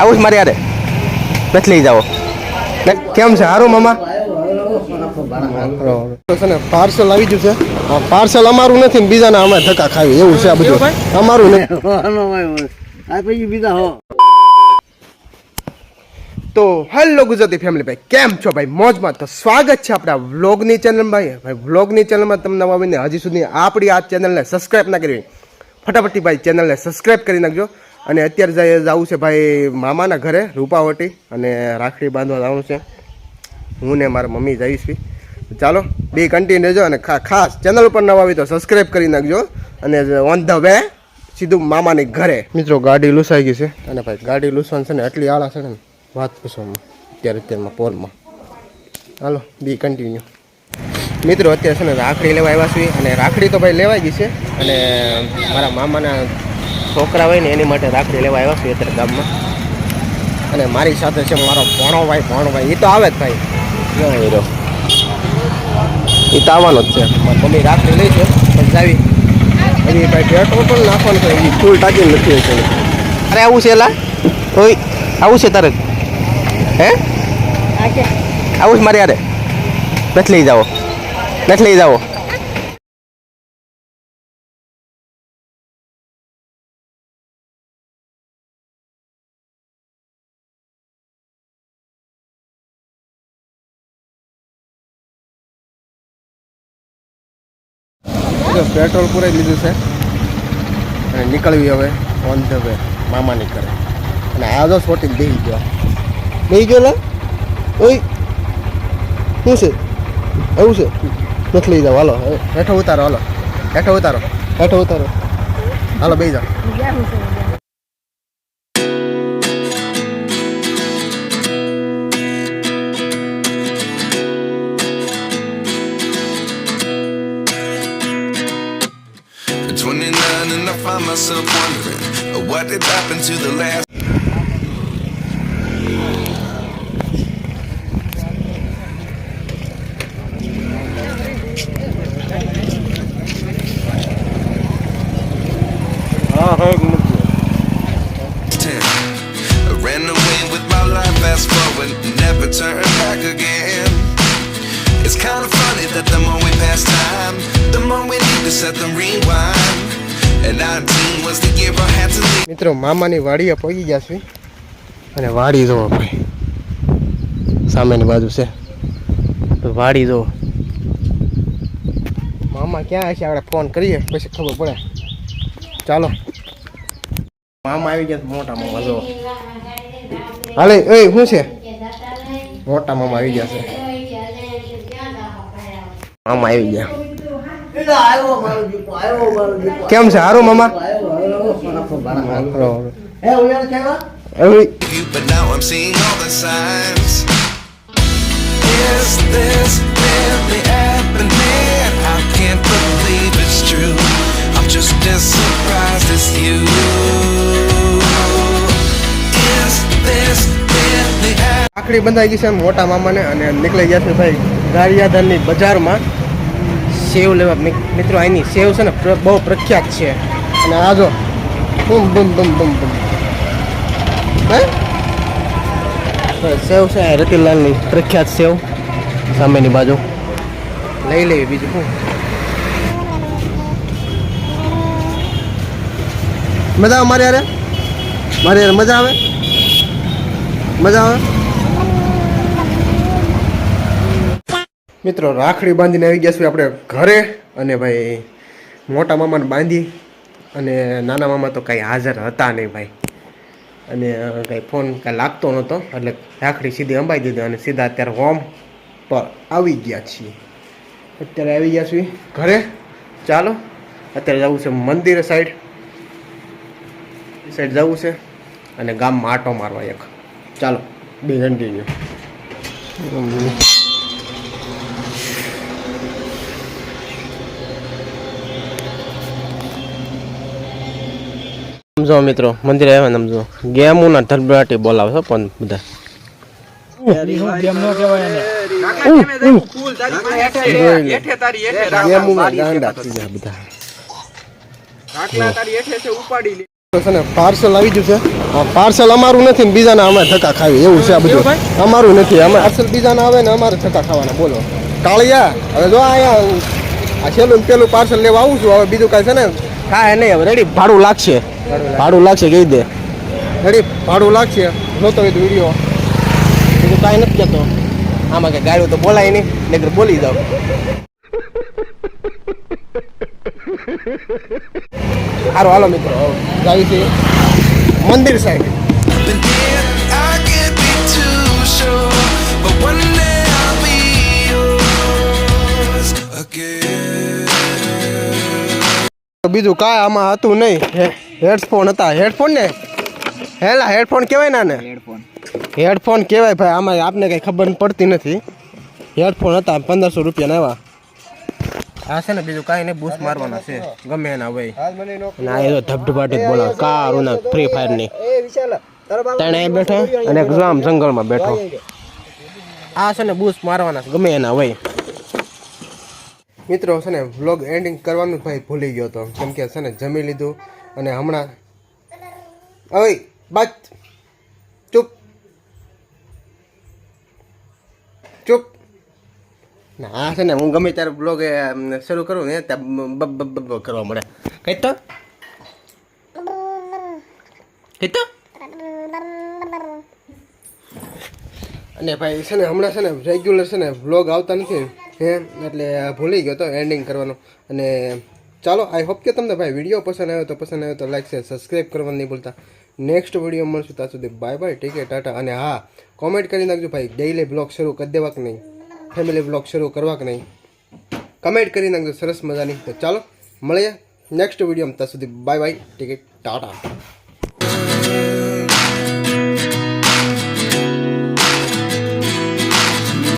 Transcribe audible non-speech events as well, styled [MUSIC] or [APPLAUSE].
આવું જ મારે યારે. નથી લઈ જાઓ. કેમ છે? સારું મામા? તો છે ને પાર્સલ આવી ગયું છે. પાર્સલ અમારું નથી ને બીજાના અમે ધક્કા ખાવી એવું છે આ બધું. અમારું નહીં [LAUGHS] આ પછી બીજા હો. તો હેલો ગુજરાતી ફેમિલી ભાઈ કેમ છો ભાઈ? મોજમાં તો સ્વાગત છે આપણા વ્લોગની ચેનલ ભાઈ. ભાઈ વ્લોગની ચેનલમાં તમને આવીને હજી સુધી આપણી આ ચેનલને સબસ્ક્રાઈબ ના કરી ફટાફટી ભાઈ ચેનલને સબસ્ક્રાઇબ કરી નાખજો. અને અત્યારે જઈએ જવું છે ભાઈ મામાના ઘરે રૂપાવટી અને રાખડી બાંધવા જવાનું છે. હું ને મારા મમ્મી જઈશ ચાલો બે કન્ટિન્યુ રહેજો અને ખાસ ચેનલ ઉપર નવા આવી તો સબસ્ક્રાઈબ કરી નાખજો. અને ઓન ધ વે સીધું મામાની ઘરે. મિત્રો ગાડી લૂસાઈ ગઈ છે. અને ભાઈ ગાડી લૂસવાની છે ને એટલી આળા છે ને વાત પૂછવામાં અત્યારે અત્યારમાં પોલમાં હાલો બી કન્ટિન્યુ મિત્રો અત્યારે છે ને રાખડી લેવા આવ્યા છીએ. અને રાખડી તો ભાઈ લેવાઈ ગઈ છે. અને મારા મામાના છોકરા હોય ને એની માટે રાખડી લેવા આવ્યા છીએ અત્યારે ગામમાં. અને મારી સાથે છે મારો ભણો ભાઈ ભણો ભાઈ એ તો આવે જ ભાઈ. ક્યાં હીરો? એ તો આવવાનો જ છે. મારી મમ્મી રાખડી લઈ છે પણ જાવી. હજી ભાઈ પેટ્રોલ પણ નાખવાનું છે. એ ફૂલ ટાંકી નથી હશે અરે આવું છે એલા? ઓય આવું છે તારે? હે? આવું છે મારે યારે નથી લઈ જાઓ. નથી લઈ જાઓ. જો પેટ્રોલ પૂરાઈ લીધું છે. અને નીકળવી હવે ઓન ધ વે મામાની ઘરે. અને આ તો શોટિંગ બેસી ગયો. બેસી ગયો લે? ઓય, શું છે? એવું છે? નથી લઈ જાવ, હાલો. હેઠો ઉતારો, હાલો. હેઠો ઉતારો. હેઠો ઉતારો. હાલો બે જાઓ. 29 and I find myself wondering uh, what did happen to the last 10. I ran away with my life, fast forward, never back again. It's kind of funny that the more we pass time, the more we need to set them rewind. And 19 was the year I had to leave. મિત્રો મામાની વાડીએ પહોંચી ગયા છીએ. અને વાડી જોવો ભાઈ. સામેની બાજુ છે. તો વાડી જોવો. મામા ક્યાં હશે? આપણે ફોન કરીએ પછી ખબર પડે. ચાલો. મામા આવી ગયા છે, મોટા મામા જોવો. હાલે એ શું છે? મોટા મામા આવી ગયા છે. મામા આવી ગયા. કેમ છે સારું મામા આવ્યો આવ્યો ફટાફટ બાળા. હાલો, હાલો. હે ઉયાર કેવા હવે you, but now I'm seeing all the signs. Is this really happening? I can't believe it's true. I'm just as surprised as you. Is this really happening? આખડી બંધાઈ ગઈ છે મોટા મામાને અને નીકળી ગયા છે ભાઈ ગારિયાધારની બજારમાં સેવ લેવા મિત્રો અહીંની સેવ છે ને બહુ પ્રખ્યાત છે. અને આ જો, બૂમ બૂમ બૂમ બૂમ બૂમ. સેવ છે રતિલાલની પ્રખ્યાત સેવ. સામેની બાજુ. લઈ લેવી બીજું શું? મજા આવે મારે યારે મારે યારે મજા આવે? મજા આવે? મિત્રો, રાખડી બાંધીને આવી ગયા છીએ આપણે ઘરે અને ભાઈ મોટા મામાને બાંધી અને નાના મામા તો કાંઈ હાજર હતા નહીં ભાઈ. અને કાંઈ ફોન કાંઈ લાગતો નહોતો, એટલે રાખડી સીધી અંબાઈ દીધી અને સીધા અત્યારે હોમ પર આવી ગયા છીએ. અત્યારે આવી ગયા છીએ ઘરે. ચાલો, અત્યારે જવું છે મંદિર સાઈડ. સાઈડ જવું છે અને ગામમાં આટો મારવા એક. ચાલો, બે કન્ટિન્યુ સમજો મિત્રો, મંદિરે આવ્યા ને સમજો ગેમોના ધરબરાટી બોલાવે છે પણ બધા. ને પાર્સલ આવી ગયું છે પાર્સલ અમારું નથી ને બીજાના અમે ધક્કા ખાવી એવું છે આ બધું. અમારું નથી, અમે પાર્સલ બીજાના આવે ને અમારે ધક્કા ખાવાના, બોલો. કાળિયા, હવે જો અહીંયા છેલ્લું પેલું પાર્સલ લેવા આવું છું, હવે બીજું કાંઈ છે ને? હા નહીં હવે. રેડી ભાડું લાગશે. ભાડું લાગશે કહી દે. રેડી ભાડું લાગશે? જોતો હોય તો વીડિયો બીજું કાંઈ નથી કહેતો. આમાં કે ગાડું તો બોલાય નહીં નકર બોલી જાવ સારું હાલો મિત્રો. જાય છે મંદિર સાહેબ બીજું કાંઈ આમાં હતું નહીં. હેડફોન હતા. હેડફોન ને? હેલા હેડફોન કહેવાય ના ને હેડફોન. કહેવાય ભાઈ આમાં આપને કંઈ ખબર પડતી નથી. હેડફોન હતા પંદરસો રૂપિયાના આવ્યા આ છે ને બીજું કાંઈ નહીં બુશ મારવાના છે. ગમે એના ભાઈ ના એ તો ધબધબાટ જ બોલા કારું ના ફ્રી ફાયરની. બેઠો અને આમ જંગલમાં બેઠો. આ છે ને બુશ મારવાના ગમે એના હોય. મિત્રો છે ને વ્લોગ એન્ડિંગ કરવાનું ભાઈ ભૂલી ગયો હતો કેમ કે છે ને, જમી લીધું અને હમણાં હવે બાત ચૂપ. ચૂપ. ના, આ છે ને, હું ગમે ત્યારે બ્લોગ શરૂ કરું ને, ત્યાં કરવા મળે. કઈ તો? કઈ તો? અને ભાઈ છે ને, હમણાં છે ને રેગ્યુલર છે ને વ્લોગ આવતા નથી. હે એટલે ભૂલી ગયો તો એન્ડિંગ કરવાનું. અને ચાલો આઈ હોપ કે તમને ભાઈ વીડિયો પસંદ આવ્યો તો પસંદ આવ્યો તો લાઈક છે સબસ્ક્રાઈબ કરવાનું નહીં ભૂલતા. નેક્સ્ટ વીડિયો મળશું, ત્યાં સુધી બાય બાય ટીકે ટાટા. અને હા કોમેન્ટ કરી નાખજો ભાઈ ડેઇલી બ્લોગ શરૂ કરી દેવા કે નહીં. ફેમિલી બ્લોગ શરૂ કરવા કે નહીં. કમેન્ટ કરી નાખજો, સરસ મજાની. તો ચાલો, મળીએ નેક્સ્ટ વિડીયોમાં ત્યાં સુધી બાય બાય ટીકે ટાટા.